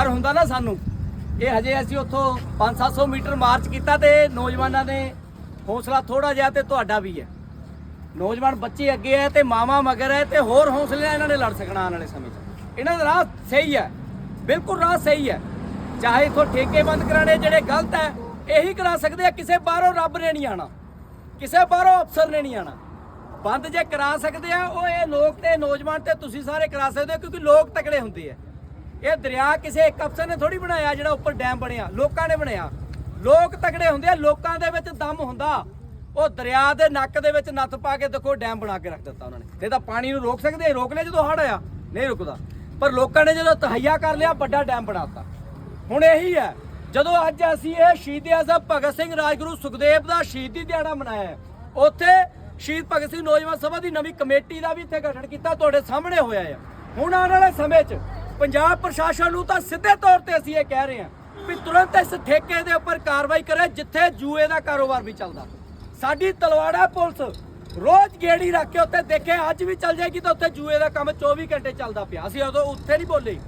ਪਰ ਹੁੰਦਾ ਨਾ ਸਾਨੂੰ। ਇਹ ਹਜੇ ਅਸੀਂ ਉੱਥੋਂ 5-700 ਮੀਟਰ ਮਾਰਚ ਕੀਤਾ ਤੇ ਨੌਜਵਾਨਾਂ ਨੇ ਹੌਸਲਾ ਥੋੜਾ ਜਿਹਾ ਤੇ ਤੁਹਾਡਾ ਵੀ ਹੈ। ਨੌਜਵਾਨ ਬੱਚੇ ਅੱਗੇ ਹੈ ਤੇ ਮਾਵਾ ਮਗਰ ਹੈ ਤੇ ਹੋਰ ਹੌਸਲੇ ਨਾਲ ਇਹਨਾਂ ਨੇ ਲੜ ਸਕਣਾ ਆਉਣ ਵਾਲੇ ਸਮੇਂ 'ਚ। ਇਹਨਾਂ ਦਾ ਰਾਹ ਸਹੀ ਹੈ। ਬਿਲਕੁਲ ਰਾਹ ਸਹੀ ਹੈ। ਚਾਹੇ ਇਥੋਂ ਠੇਕੇ ਬੰਦ ਕਰਾਣੇ ਜਿਹੜੇ ਗਲਤ ਹੈ, ਇਹੀ ਕਰਾ ਸਕਦੇ ਆ, ਕਿਸੇ ਬਾਹਰੋਂ ਰੱਬ ਨੇ ਨਹੀਂ ਆਣਾ ਕਿਸੇ ਬਾਹਰੋਂ ਅਫਸਰ ਨੇ ਨਹੀਂ ਆਣਾ ਬੰਦ ਜੇ ਕਰਾ ਸਕਦੇ ਆ, ਉਹ ਇਹ ਲੋਕ ਤੇ ਨੌਜਵਾਨ ਤੇ ਤੁਸੀਂ ਸਾਰੇ ਕਰਾ ਸਕਦੇ ਹੋ, ਕਿਉਂਕਿ ਲੋਕ ਤਕੜੇ ਹੁੰਦੇ ਆ। ਇਹ ਦਰਿਆ ਕਿਸੇ ਇੱਕ ਅਫਸਰ ਨੇ ਥੋੜੀ ਬਣਾਇਆ ਜਿਹੜਾ ਉੱਪਰ ਡੈਮ ਬਣਿਆ, ਲੋਕਾਂ ਨੇ ਬਣਾਇਆ ਲੋਕ ਤਕੜੇ ਹੁੰਦੇ ਆ, ਲੋਕਾਂ ਦੇ ਵਿੱਚ ਦਮ ਹੁੰਦਾ। ਉਹ ਦਰਿਆ ਦੇ ਨੱਕ ਦੇ ਵਿੱਚ ਨੱਥ ਪਾ ਕੇ ਦੇਖੋ ਡੈਮ ਬਣਾ ਕੇ ਰੱਖ ਦਿੱਤਾ ਉਹਨਾਂ ਨੇ। ਇਹ ਤਾਂ ਪਾਣੀ ਨੂੰ ਰੋਕ ਸਕਦੇ ਰੋਕ ਲਿਆ ਜਦੋਂ ਹੜ ਆਇਆ? ਨਹੀਂ ਰੁਕਦਾ। ਪਰ ਲੋਕਾਂ ਨੇ ਜਦੋਂ ਤਹਈਆ ਕਰ ਲਿਆ, ਵੱਡਾ ਡੈਮ ਬਣਾਤਾ ਹੁਣ ਇਹੀ ਹੈ, ਜਦੋਂ ਅੱਜ ਅਸੀਂ ਇਹ ਸ਼ਹੀਦ ਆਜ਼ਮ ਭਗਤ ਸਿੰਘ ਰਾਜਗੁਰੂ ਸੁਖਦੇਵ ਦਾ ਸ਼ਹੀਦੀ ਦਿਹਾੜਾ ਮਨਾਇਆ ਉੱਥੇ ਸ਼ਹੀਦ ਭਗਤ ਸਿੰਘ ਨੌਜਵਾਨ ਸਭਾ ਦੀ ਨਵੀਂ ਕਮੇਟੀ ਦਾ ਵੀ ਇੱਥੇ ਗਠਨ ਕੀਤਾ, ਤੁਹਾਡੇ ਸਾਹਮਣੇ ਹੋਇਆ ਹੈ ਹੁਣ ਆਉਣ ਵਾਲੇ ਸਮੇਂ 'ਚ ਪੰਜਾਬ ਪ੍ਰਸ਼ਾਸਨ ਨੂੰ ਤਾਂ ਸਿੱਧੇ ਤੌਰ ਤੇ ਅਸੀਂ ਇਹ ਕਹਿ ਰਹੇ ਹਾਂ ਵੀ ਤੁਰੰਤ ਇਸ ਠੇਕੇ ਦੇ ਉੱਪਰ ਕਾਰਵਾਈ ਕਰੇ, ਜਿੱਥੇ ਜੂਏ ਦਾ ਕਾਰੋਬਾਰ ਵੀ ਚੱਲਦਾ। ਸਾਡੀ ਤਲਵਾੜਾ ਪੁਲਿਸ। ਰੋਜ਼ ਗੇੜੀ ਰੱਖ ਕੇ ਉੱਥੇ ਦੇਖੇ, ਅੱਜ ਵੀ ਚੱਲ ਜਾਏਗੀ ਤਾਂ ਉੱਥੇ ਜੂਏ ਦਾ ਕੰਮ 24 ਘੰਟੇ ਚੱਲਦਾ ਪਿਆ। ਅਸੀਂ ਉਦੋਂ ਉੱਥੇ ਨਹੀਂ ਬੋਲੇ।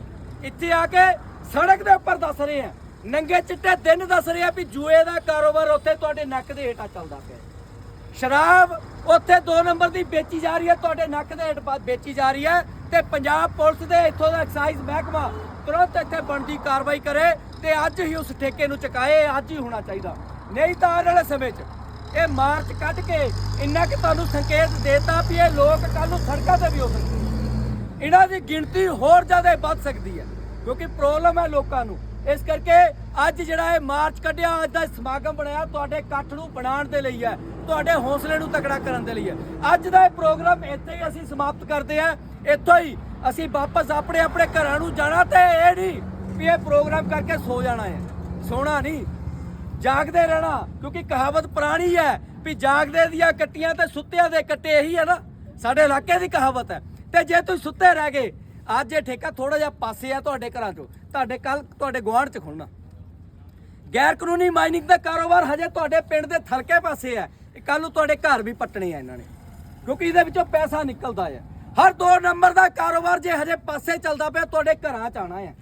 ਇੱਥੇ ਆ ਕੇ ਸੜਕ ਦੇ ਉੱਪਰ ਦੱਸ ਰਹੇ ਆ ਨੰਗੇ ਚਿੱਟੇ ਦਿਨ ਦੱਸ ਰਹੇ ਆ ਵੀ ਜੂਏ ਦਾ ਕਾਰੋਬਾਰ ਉੱਥੇ ਤੁਹਾਡੇ ਨੱਕ ਦੇ ਹੇਠਾਂ ਚੱਲਦਾ ਪਿਆ। ਸ਼ਰਾਬ ਉੱਥੇ 2 ਨੰਬਰ ਦੀ ਵੇਚੀ ਜਾ ਰਹੀ ਹੈ, ਤੁਹਾਡੇ ਨੱਕ ਦੇ ਹੇਠ ਵੇਚੀ ਜਾ ਰਹੀ ਹੈ ਤੇ ਪੰਜਾਬ ਪੁਲਿਸ ਦੇ ਇੱਥੋਂ ਦਾ ਐਕਸਾਈਜ਼ ਮਹਿਕਮਾ ਤੁਰੰਤ ਇੱਥੇ ਬਣਦੀ ਕਾਰਵਾਈ ਕਰੇ ਤੇ ਅੱਜ ਹੀ ਉਸ ਠੇਕੇ ਨੂੰ ਚੁਕਾਏ, ਅੱਜ ਹੀ ਹੋਣਾ ਚਾਹੀਦਾ। ਨਹੀਂ ਤਾਂ ਆਉਣ ਵਾਲੇ ਸਮੇਂ 'ਚ ਇਹ ਮਾਰਚ ਕੱਢ ਕੇ ਇੰਨਾ ਕਿ ਤੁਹਾਨੂੰ ਸੰਕੇਤ ਦੇਤਾ ਵੀ ਇਹ ਲੋਕ ਕੱਲ ਨੂੰ ਸੜਕਾਂ ਤੇ ਵੀ ਹੋ ਸਕਦੇ ਇਹਨਾਂ ਦੀ ਗਿਣਤੀ ਹੋਰ ਜ਼ਿਆਦਾ ਵੱਧ ਸਕਦੀ ਹੈ, ਕਿਉਂਕਿ ਪ੍ਰੋਬਲਮ ਹੈ ਲੋਕਾਂ ਨੂੰ। ਇਸ ਕਰਕੇ ਅੱਜ ਜਿਹੜਾ ਇਹ ਮਾਰਚ ਕੱਢਿਆ, ਅੱਜ ਦਾ ਸਮਾਗਮ ਬਣਾਇਆ ਤੁਹਾਡੇ ਇਕੱਠ ਨੂੰ ਬਣਾਉਣ ਦੇ ਲਈ ਹੈ। ਤੁਹਾਡੇ ਹੌਸਲੇ ਨੂੰ ਤਕੜਾ ਕਰਨ ਦੇ ਲਈ ਹੈ। ਅੱਜ ਦਾ ਇਹ ਪ੍ਰੋਗਰਾਮ ਇੱਥੇ ਹੀ ਅਸੀਂ ਸਮਾਪਤ ਕਰਦੇ ਹਾਂ। ਇੱਥੋਂ ਹੀ ਅਸੀਂ ਵਾਪਸ ਆਪਣੇ ਆਪਣੇ ਘਰਾਂ ਨੂੰ ਜਾਣਾ ਤੇ ਇਹ ਨਹੀਂ ਵੀ ਇਹ ਪ੍ਰੋਗਰਾਮ ਕਰਕੇ ਸੋ ਜਾਣਾ ਹੈ। ਸੋਣਾ ਨਹੀਂ। ਜਾਗਦੇ ਰਹਿਣਾ, ਕਿਉਂਕਿ ਕਹਾਵਤ ਪੁਰਾਣੀ ਹੈ ਵੀ ਜਾਗਦੇ ਦੀਆਂ ਕੱਟੀਆਂ ਤੇ ਸੁੱਤਿਆਂ ਦੇ ਕੱਟੇ ਇਹੀ ਹੈ ਨਾ। ਸਾਡੇ ਇਲਾਕੇ ਦੀ ਕਹਾਵਤ ਹੈ। ਤੇ ਜੇ ਤੁਸੀਂ ਸੁੱਤੇ ਰਹਿ ਗਏ, ਅੱਜ ਇਹ ਠੇਕਾ ਥੋੜਾ ਜਿਹਾ ਪਾਸੇ ਆ ਤੁਹਾਡੇ ਘਰਾਂ ਚੋਂ। ਤੁਹਾਡੇ ਕੱਲ ਤੁਹਾਡੇ ਗੁਆਂਢ ਚ ਖੁੱਲਣਾ ਗੈਰ ਕਾਨੂੰਨੀ ਮਾਈਨਿੰਗ ਦਾ ਕਾਰੋਬਾਰ ਹਜੇ ਤੁਹਾਡੇ ਪਿੰਡ ਦੇ ਥਲਕੇ ਪਾਸੇ ਹੈ। ਕੱਲ ਨੂੰ ਤੁਹਾਡੇ ਘਰ ਵੀ ਪੱਟਣੇ ਆ ਇਹਨਾਂ ਨੇ ਕਿਉਂਕਿ ਇਹਦੇ ਵਿੱਚੋਂ ਪੈਸਾ ਨਿਕਲਦਾ ਹੈ ਹਰ ਦੋ ਨੰਬਰ ਦਾ ਕਾਰੋਬਾਰ ਜੇ ਹਜੇ ਪਾਸੇ ਚੱਲਦਾ ਪਿਆ ਤੁਹਾਡੇ ਘਰਾਂ ਚ ਆਣਾ ਹੈ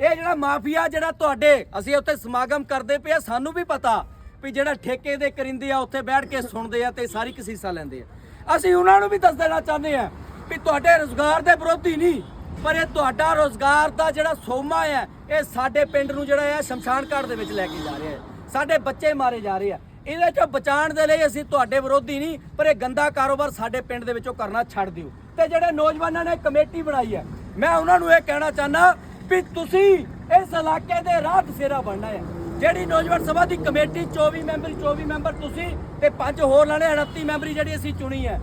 ਇਹ ਜਿਹੜਾ ਮਾਫੀਆ ਜਿਹੜਾ ਤੁਹਾਡੇ ਅਸੀਂ ਉੱਥੇ ਸਮਾਗਮ ਕਰਦੇ ਪਏ ਆ, ਸਾਨੂੰ ਵੀ ਪਤਾ ਵੀ ਜਿਹੜਾ ਠੇਕੇ ਦੇ ਕਰਿੰਦੇ ਆ ਉੱਥੇ ਬੈਠ ਕੇ ਸੁਣਦੇ ਆ ਤੇ ਸਾਰੀ ਕਸੀਸਾ ਲੈਂਦੇ ਆ। ਅਸੀਂ ਉਹਨਾਂ ਨੂੰ ਵੀ ਦੱਸ ਦੇਣਾ ਚਾਹੁੰਦੇ ਆ ਵੀ ਤੁਹਾਡੇ ਰੋਜ਼ਗਾਰ ਦੇ ਵਿਰੋਧੀ ਨਹੀਂ ਪਰ ਇਹ ਤੁਹਾਡਾ ਰੋਜ਼ਗਾਰ ਦਾ ਜਿਹੜਾ ਸੋਮਾ ਹੈ ਇਹ ਸਾਡੇ ਪਿੰਡ ਨੂੰ ਜਿਹੜਾ ਹੈ ਸ਼ਮਸ਼ਾਨ ਘਾਟ ਦੇ ਵਿੱਚ ਲੈ ਕੇ ਜਾ ਰਿਹਾ ਹੈ ਸਾਡੇ ਬੱਚੇ ਮਾਰੇ ਜਾ ਰਹੇ ਆ। ਇਹਦੇ ਚੋਂ ਬਚਾਉਣ ਦੇ ਲਈ ਅਸੀਂ ਤੁਹਾਡੇ ਵਿਰੋਧੀ ਨਹੀਂ, ਪਰ ਇਹ ਗੰਦਾ ਕਾਰੋਬਾਰ ਸਾਡੇ ਪਿੰਡ ਦੇ ਵਿੱਚੋਂ ਕਰਨਾ ਛੱਡ ਦਿਓ। ਤੇ ਜਿਹੜੇ ਨੌਜਵਾਨਾਂ ਨੇ ਕਮੇਟੀ ਬਣਾਈ ਹੈ, ਮੈਂ ਉਹਨਾਂ ਨੂੰ ਇਹ ਕਹਿਣਾ ਚਾਹੁੰਦਾ ਵੀ ਤੁਸੀਂ ਇਸ ਇਲਾਕੇ ਦੇ ਰਾਹ ਦਸੇਰਾ ਬਣਨਾ ਹੈ। ਜਿਹੜੀ ਨੌਜਵਾਨ ਸਭਾ ਦੀ ਕਮੇਟੀ 24 ਮੈਂਬਰ 24 ਮੈਂਬਰ ਤੁਸੀਂ ਤੇ ਪੰਜ ਹੋਰ ਲਾਣੇ 29 ਮੈਂਬਰੀ ਜਿਹੜੀ ਅਸੀਂ ਚੁਣੀ ਹੈ।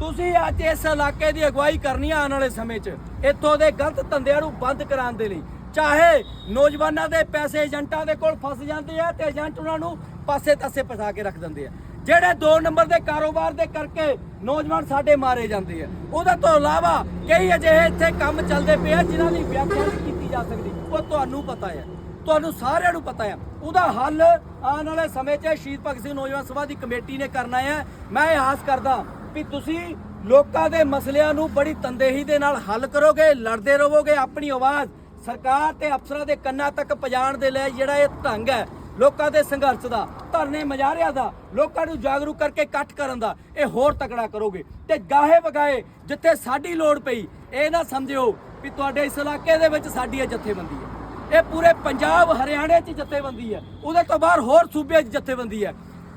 ਤੁਸੀਂ ਅੱਜ ਇਸ ਇਲਾਕੇ ਦੀ ਅਗਵਾਈ ਕਰਨੀ ਆ ਆਉਣ ਵਾਲੇ ਸਮੇਂ 'ਚ, ਇੱਥੋਂ ਦੇ ਗਲਤ ਧੰਦਿਆਂ ਨੂੰ ਬੰਦ ਕਰਾਉਣ ਦੇ ਲਈ। ਚਾਹੇ ਨੌਜਵਾਨਾਂ ਦੇ ਪੈਸੇ ਏਜੰਟਾਂ ਦੇ ਕੋਲ ਫਸ ਜਾਂਦੇ ਆ ਤੇ ਏਜੰਟ ਉਹਨਾਂ ਨੂੰ ਪਾਸੇ ਤਾਸੇ ਫਸਾ ਕੇ ਰੱਖ ਦਿੰਦੇ ਆ। ਜਿਹੜੇ 2 ਨੰਬਰ ਦੇ ਕਾਰੋਬਾਰ ਦੇ ਕਰਕੇ ਨੌਜਵਾਨ ਸਾਡੇ ਮਾਰੇ ਜਾਂਦੇ ਆ। ਉਹਦੇ ਤੋਂ ਇਲਾਵਾ ਕਈ ਅਜਿਹੇ ਇੱਥੇ ਕੰਮ ਚੱਲਦੇ ਪਏ ਆ ਜਿਨ੍ਹਾਂ ਦੀ ਵਿਆਖਿਆ ਨਹੀਂ ਕੀਤੀ ਜਾ ਸਕਦੀ। ਉਹ ਤੁਹਾਨੂੰ ਪਤਾ ਹੈ ਤੁਹਾਨੂੰ ਸਾਰਿਆਂ ਨੂੰ ਪਤਾ ਹੈ ਉਹਦਾ ਹੱਲ ਆਉਣ ਵਾਲੇ ਸਮੇਂ 'ਚ ਸ਼ਹੀਦ ਭਗਤ ਸਿੰਘ ਨੌਜਵਾਨ ਸਭਾ ਦੀ ਕਮੇਟੀ ਨੇ ਕਰਨਾ ਹੈ ਮੈਂ ਇਹ ਆਸ ਕਰਦਾ ਵੀ ਤੁਸੀਂ ਲੋਕਾਂ ਦੇ ਮਸਲਿਆਂ ਨੂੰ ਬੜੀ ਤੰਦੇਹੀ ਦੇ ਨਾਲ ਹੱਲ ਕਰੋਗੇ, ਲੜਦੇ ਰਹੋਗੇ। ਆਪਣੀ ਆਵਾਜ਼ ਸਰਕਾਰ ਤੇ ਅਫਸਰਾਂ ਦੇ ਕੰਨਾਂ ਤੱਕ ਪਹੁੰਚਾਉਣ ਦੇ ਲਈ ਜਿਹੜਾ ਇਹ ਢੰਗ ਹੈ ਲੋਕਾਂ ਦੇ ਸੰਘਰਸ਼ ਦਾ, ਧਰਨੇ ਮਜਾਰਿਆਂ ਦਾ, ਲੋਕਾਂ ਨੂੰ ਜਾਗਰੂਕ ਕਰਕੇ ਇਕੱਠ ਕਰਨ ਦਾ, ਇਹ ਹੋਰ ਤਕੜਾ ਕਰੋਗੇ। ਤੇ ਗਾਹੇ ਵਗਾਏ ਜਿੱਥੇ ਸਾਡੀ ਲੋੜ ਪਈ, ਇਹ ਨਾ ਸਮਝਿਓ ਵੀ ਤੁਹਾਡੇ ਇਸ ਇਲਾਕੇ ਦੇ ਵਿੱਚ ਸਾਡੀ ਇਹ ਜਥੇਬੰਦੀ ਹੈ। ਇਹ ਪੂਰੇ ਪੰਜਾਬ ਹਰਿਆਣੇ 'ਚ ਜਥੇਬੰਦੀ ਹੈ। ਉਹਦੇ ਤੋਂ ਬਾਹਰ ਹੋਰ ਸੂਬੇ 'ਚ ਜਥੇਬੰਦੀ ਹੈ।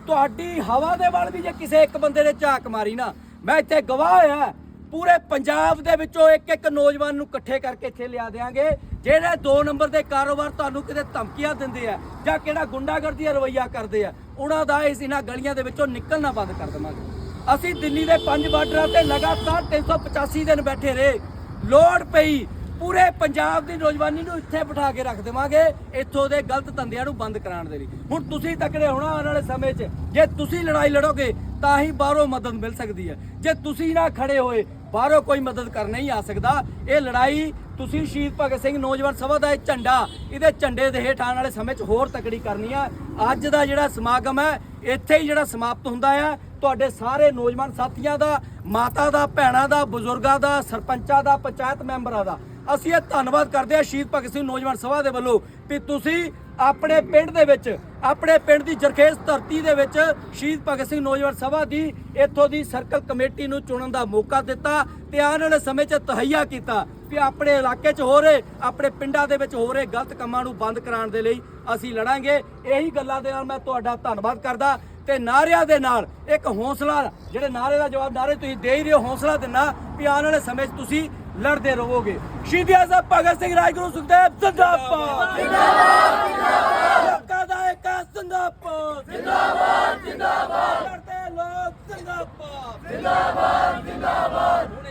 ਤੁਹਾਡੀ ਹਵਾ ਦੇ ਵੱਲ ਵੀ ਜੇ ਕਿਸੇ ਇੱਕ ਬੰਦੇ ਨੇ ਝਾਕ ਮਾਰੀ ਨਾ, ਮੈਂ ਇੱਥੇ ਗਵਾਹ ਆ ਪੂਰੇ ਪੰਜਾਬ ਦੇ ਵਿੱਚੋਂ ਇੱਕ ਇੱਕ ਨੌਜਵਾਨ ਨੂੰ ਇਕੱਠੇ ਕਰਕੇ ਇੱਥੇ ਲਿਆ ਦੇਾਂਗੇ ਜਿਹੜੇ 2 ਨੰਬਰ ਦੇ ਕਾਰੋਬਾਰ ਤੁਹਾਨੂੰ ਕਿਤੇ ਧਮਕੀਆਂ ਦਿੰਦੇ ਆ ਜਾਂ ਕਿਹੜਾ ਗੁੰਡਾਗਰਦੀ ਦਾ ਰਵਈਆ ਕਰਦੇ ਆ, ਉਹਨਾਂ ਦਾ ਇਸ ਇਹਨਾਂ ਗਲੀਆਂ ਦੇ ਵਿੱਚੋਂ ਨਿਕਲਣਾ ਬੰਦ ਕਰ ਦੇਵਾਂਗੇ। ਅਸੀਂ ਦਿੱਲੀ ਦੇ ਪੰਜ ਬਾਰਡਰਾਂ ਤੇ ਲਗਾਤਾਰ 385 ਦਿਨ ਬੈਠੇ ਰਹੇ। ਲੋੜ ਪਈ, ਪੂਰੇ ਪੰਜਾਬ ਦੀ ਨੌਜਵਾਨੀ ਨੂੰ ਇੱਥੇ ਬਿਠਾ ਕੇ ਰੱਖ ਦੇਵਾਂਗੇ, ਇੱਥੋਂ ਦੇ ਗਲਤ ਧੰਦਿਆਂ ਨੂੰ ਬੰਦ ਕਰਾਉਣ ਦੇ ਲਈ। ਹੁਣ ਤੁਸੀਂ ਤਕੜੇ ਹੋਣਾ ਆਉਣ ਵਾਲੇ ਸਮੇਂ 'ਚ, ਜੇ ਤੁਸੀਂ ਲੜਾਈ ਲੜੋਗੇ, ਤਾਂ ਹੀ ਬਾਹਰੋਂ ਮਦਦ ਮਿਲ ਸਕਦੀ ਹੈ। ਜੇ ਤੁਸੀਂ ਨਾ ਖੜੇ ਹੋਏ, ਬਾਹਰੋਂ ਕੋਈ ਮਦਦ ਕਰ ਨਹੀਂ ਆ ਸਕਦਾ। ਇਹ ਲੜਾਈ ਤੁਸੀਂ ਸ਼ਹੀਦ ਭਗਤ ਸਿੰਘ ਨੌਜਵਾਨ ਸਭਾ ਦਾ ਇਹ ਝੰਡਾ, ਇਹਦੇ ਝੰਡੇ ਦੇ ਹੇਠ ਆਉਣ ਵਾਲੇ ਸਮੇਂ 'ਚ ਹੋਰ ਤਕੜੀ ਕਰਨੀ ਆ। ਅੱਜ ਦਾ ਜਿਹੜਾ ਸਮਾਗਮ ਹੈ, ਇੱਥੇ ਹੀ ਜਿਹੜਾ ਸਮਾਪਤ ਹੁੰਦਾ ਆ। ਤੁਹਾਡੇ ਸਾਰੇ ਨੌਜਵਾਨ ਸਾਥੀਆਂ ਦਾ, ਮਾਤਾ ਦਾ, ਭੈਣਾਂ ਦਾ, ਬਜ਼ੁਰਗਾਂ ਦਾ, ਸਰਪੰਚਾਂ ਦਾ, ਪੰਚਾਇਤ ਮੈਂਬਰਾਂ ਦਾ, ਅਸੀਂ ਇਹ ਧੰਨਵਾਦ ਕਰਦੇ ਹਾਂ ਸ਼ਹੀਦ ਭਗਤ ਸਿੰਘ ਨੌਜਵਾਨ ਸਭਾ ਦੇ ਵੱਲੋਂ ਵੀ ਤੁਸੀਂ ਆਪਣੇ ਪਿੰਡ ਦੇ ਵਿੱਚ, ਆਪਣੇ ਪਿੰਡ ਦੀ ਜਰਖੇਜ਼ ਧਰਤੀ ਦੇ ਵਿੱਚ ਸ਼ਹੀਦ ਭਗਤ ਸਿੰਘ ਨੌਜਵਾਨ ਸਭਾ ਦੀ ਇੱਥੋਂ ਦੀ ਸਰਕਲ ਕਮੇਟੀ ਨੂੰ ਚੁਣਨ ਦਾ ਮੌਕਾ ਦਿੱਤਾ ਤੇ ਆਉਣ ਵਾਲੇ ਸਮੇਂ 'ਚ ਤਹਈਆ ਕੀਤਾ ਕਿ ਆਪਣੇ ਇਲਾਕੇ 'ਚ ਹੋ ਰਹੇ, ਆਪਣੇ ਪਿੰਡਾਂ ਦੇ ਵਿੱਚ ਹੋ ਰਹੇ ਗਲਤ ਕੰਮਾਂ ਨੂੰ ਬੰਦ ਕਰਾਉਣ ਦੇ ਲਈ ਅਸੀਂ ਲੜਾਂਗੇ। ਇਹੀ ਗੱਲਾਂ ਦੇ ਨਾਲ ਮੈਂ ਤੁਹਾਡਾ ਧੰਨਵਾਦ ਕਰਦਾ ਤੇ ਨਾਰਿਆਂ ਦੇ ਨਾਲ ਇੱਕ ਹੌਸਲਾ, ਜਿਹੜੇ ਨਾਰੇ ਦਾ ਜਵਾਬ ਨਾਰੇ ਤੁਸੀਂ ਦੇ ਹੀ ਰਹੇ ਹੋ, ਹੌਸਲਾ ਦਿੰਨਾ ਵੀ ਆਉਣ ਵਾਲੇ ਸਮੇਂ 'ਚ ਤੁਸੀਂ ਲੜਦੇ ਰਹੋਗੇ ਸ਼ਹੀਦ ਆਜ਼ਾਦ ਭਗਤ ਸਿੰਘ ਰਾਜਗੁਰੂ ਸੁਖਦੇਵ ਜਿੰਦਾਬਾਦ ਜਿੰਦਾਬਾਦ ਜਿੰਦਾਬਾਦ ਲੋਕਾਂ ਦਾ ਇੱਕ ਜਿੰਦਾਬਾਦ ਜਿੰਦਾਬਾਦ ਜਿੰਦਾਬਾਦ ਲੜਦੇ ਲੋਕ ਜਿੰਦਾਬਾਦ ਜਿੰਦਾਬਾਦ ਜਿੰਦਾਬਾਦ